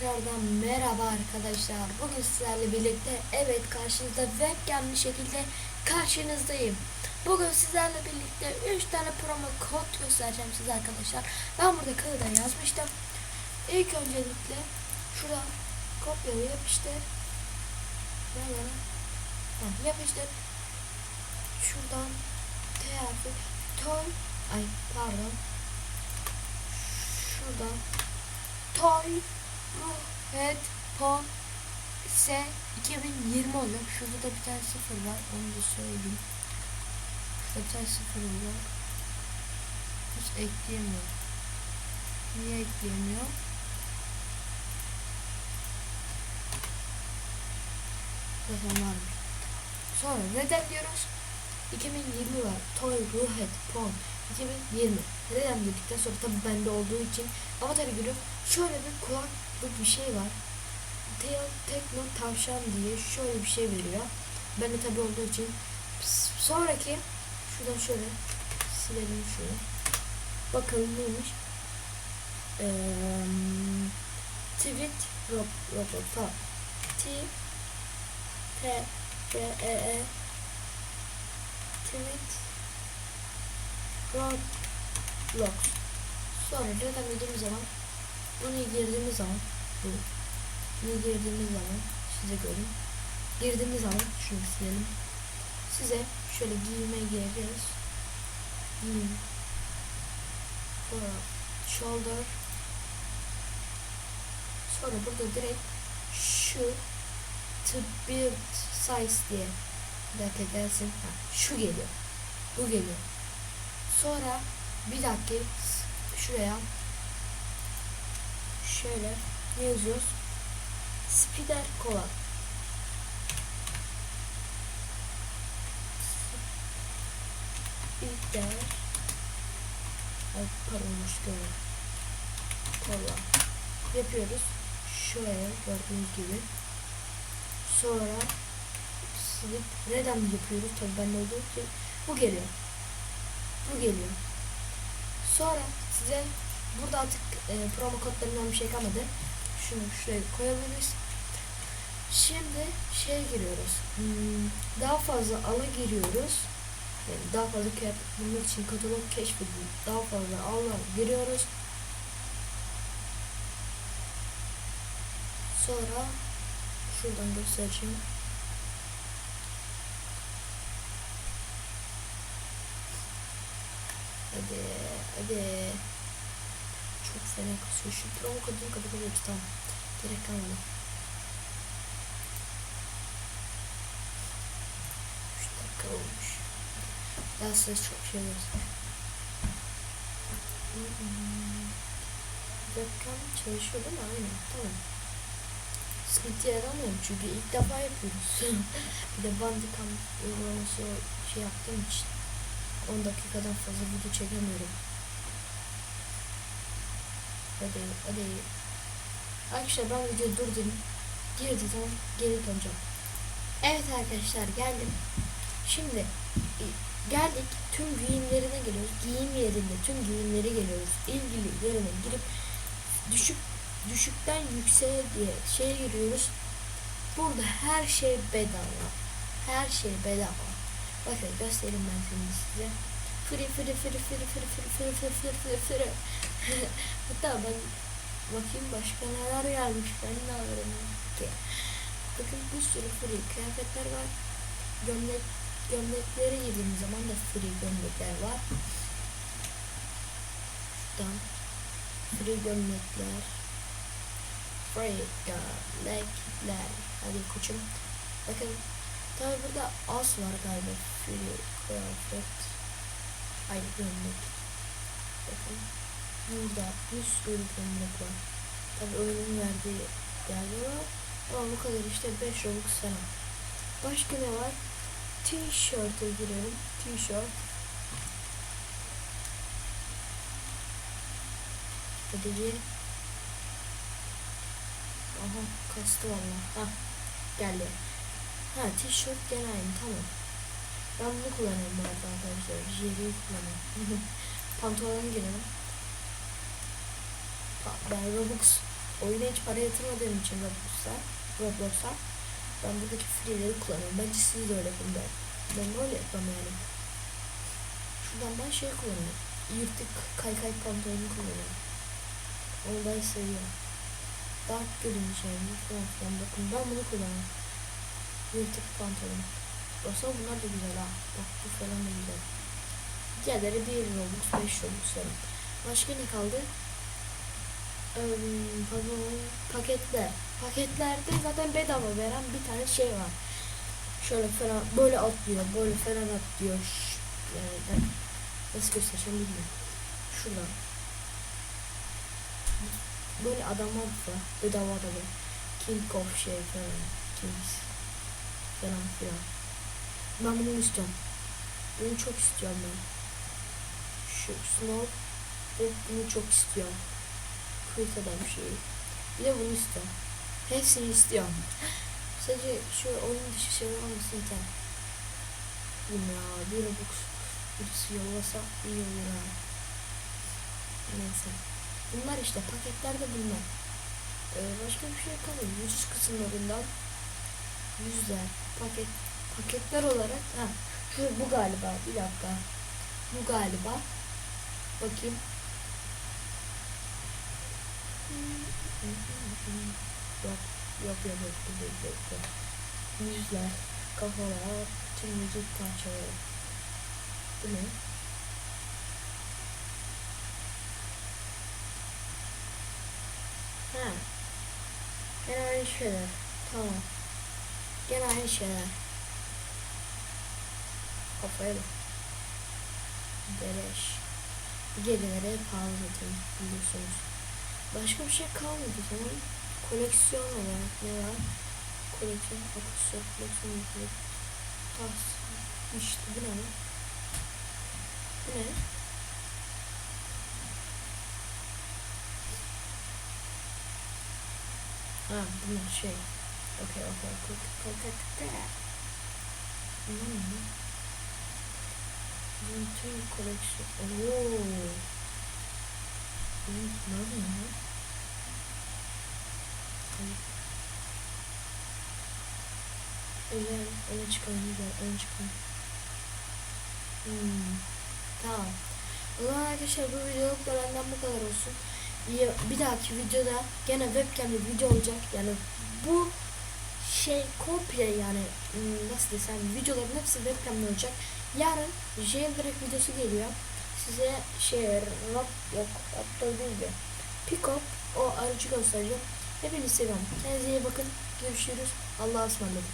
Tekrardan merhaba arkadaşlar. Bugün sizlerle birlikte evet karşınızda webcamli şekilde karşınızdayım. Bugün sizlerle birlikte 3 tane promo kod göstereceğim size arkadaşlar. Ben burada kağıda yazmıştım. İlk öncelikle şurada kopyala yapıştır. Nerede? Yapıştır. Şuradan T harfi toy ay pardon. Şuradan Toy Head Pon ise 2020 oluyor. Şurada da bir tane sıfır var. Onu da söyleyeyim. Şurada bir tane sıfır oluyor. Hiç ekleyemiyor. Niye ekleyemiyor? Zaten varmış. Sonra neden diyoruz? 2020 var. Toy Ruhet Pon 2020. Neden dedikten sonra tabi bende olduğu için ama tabi gülüm şöyle bir kulaklık bir şey var. Tail Tekno Tavşan diye şöyle bir şey veriyor. Ben de tabi olduğu için sonraki şuradan şöyle silelim şunu. Bakalım neymiş. Eee Tweet Rob Robot tamam. T T R E E Tweet Roblox. Sonra neden dediğimiz zaman bunu girdiğimiz zaman bu bunu girdiğimiz zaman size görün. Girdiğimiz zaman şunu silelim. Size şöyle giyime gireceğiz. Giyim. Sonra shoulder. Sonra burada direkt şu to build size diye bir dakika gelsin. Ha, şu geliyor. Bu geliyor. Sonra bir dakika şuraya şöyle yazıyoruz? Spider kola. Spider Ay pardon göre. Kola. Yapıyoruz. Şöyle gördüğünüz gibi. Sonra silip neden yapıyoruz? Tabii ben ne olduğu için bu geliyor. Bu geliyor. Sonra size burada artık e, promo kodlarından bir şey kalmadı. Şunu şuraya koyabiliriz. Şimdi şey giriyoruz. Hmm, daha fazla ala giriyoruz. Yani daha fazla bulmak için katalog keşfedin. Daha fazla ala giriyoruz. Sonra şuradan göstereceğim. Hadi hadi. Çok fena kasıyor. Şu promo kodunu kapatabiliriz tamam. Gerek kalmadı. 3 dakika olmuş. Daha size çok şey göster. Webcam çalışıyor değil mi? Aynen. Tamam. Sıkıntı yaramıyorum çünkü ilk defa yapıyoruz. bir de Bandicam uygulaması şey yaptığım için 10 dakikadan fazla video çekemiyorum. Hadi hadi. Arkadaşlar ben videoyu durdum. Girdi zaman geri döneceğim. Evet arkadaşlar geldim. Şimdi e, geldik tüm giyimlerine geliyoruz. Giyim yerinde tüm giyimleri geliyoruz. İlgili yerine girip düşük düşükten yükseğe diye şeye giriyoruz. Burada her şey bedava. Her şey bedava. Bakın göstereyim ben şimdi size. Fırı fırı fırı fırı fırı fırı fırı fırı fırı fırı fırı. Hatta ben bakayım başka neler gelmiş ben ne alırım ki. Bakın bir sürü free kıyafetler var. Gömlek gömleklere girdiğimiz zaman da free gömlekler var. Şuradan free gömlekler. Free gömlekler. Hadi koçum. Bakın tabi burada az var galiba. Free kıyafet. Ay gömlek. Bakın. Burada bir sürü gömlek var. Tabi oyunun verdiği yerler var. Ama bu kadar işte 5 Robux falan. Başka ne var? T-shirt'e girelim. T-shirt. Bir. Aha kastı valla. Ha geldi. Ha t-shirt gene aynı tamam. Ben bunu kullanıyorum arada arkadaşlar. Jerry'i kullanıyorum. Pantolon girelim. Ben Robux oyuna hiç para yatırmadığım için Roblox'a, Roblox'a ben buradaki free'leri kullanıyorum. Bence siz de öyle yapın ben. Ben böyle yapmam yani. Şuradan ben şey kullanıyorum. Yırtık kaykay pantolonu kullanıyorum. Onu ben seviyorum. Dark görünüş yani falan filan bakın ben bunu kullanıyorum. Yırtık pantolon. Aslında bunlar da güzel ha. Bak bu falan da güzel. Diğerleri 1 Robux 5 Robux falan. Başka ne kaldı? Eee, pardon, paketler. Paketlerde zaten bedava veren bir tane şey var. Şöyle falan böyle atlıyor, böyle falan atlıyor. Yani ben nasıl göstereceğim bilmiyorum. Şuradan. Böyle adamlar var. Bedava adamlar. King of şey falan. Kings. Falan filan. Ben bunu istiyorum. Bunu çok istiyorum ben. Şu Snow ve bunu çok istiyorum. Kurt adam şeyi. Bir de bunu istiyorum. Hepsini istiyorum. Sadece şu oyun dışı şeyler olması yeter. Ya. Bir Robux birisi yollasa iyi olur ha. Neyse. Bunlar işte paketlerde bunlar. Ee, başka bir şey kalmadı. Yüzüş kısımlarından yüzler paket paketler olarak ha şu bu galiba bir dakika. Bu galiba. Bakayım. Yok yok yok yok değil, yok yok yüzler kafalar tüm vücut parçaları. Bu ne? Ha. Gene şeyler. Tamam. Gene şeyler kafaya bak. Beleş gelirlere pahalı zaten biliyorsunuz. Başka bir şey kalmadı zaman koleksiyon olarak ne var? Koleksiyon aksesuar koleksiyon koleksiyon tas işte bu ne lan? bu ne? Ha bunlar şey. Okey okey okey okey okey okey. Hmm. Bütün koleksiyon. Oo. Hmm, Ne oluyor ya? Ay. Öyle, öyle çıkalım güzel, öyle çıkalım. Hmm. Tamam. O zaman arkadaşlar bu videoluk da benden bu kadar olsun. Bir, dahaki videoda gene webcam'li video olacak. Yani bu şey komple yani hmm, nasıl desem videoların hepsi webcam'da olacak. Yarın jailbreak videosu geliyor. Size şey rap yok aptal değil de pick up o aracı göstereceğim. Hepinizi seviyorum. Kendinize iyi bakın. Görüşürüz. Allah'a ısmarladık.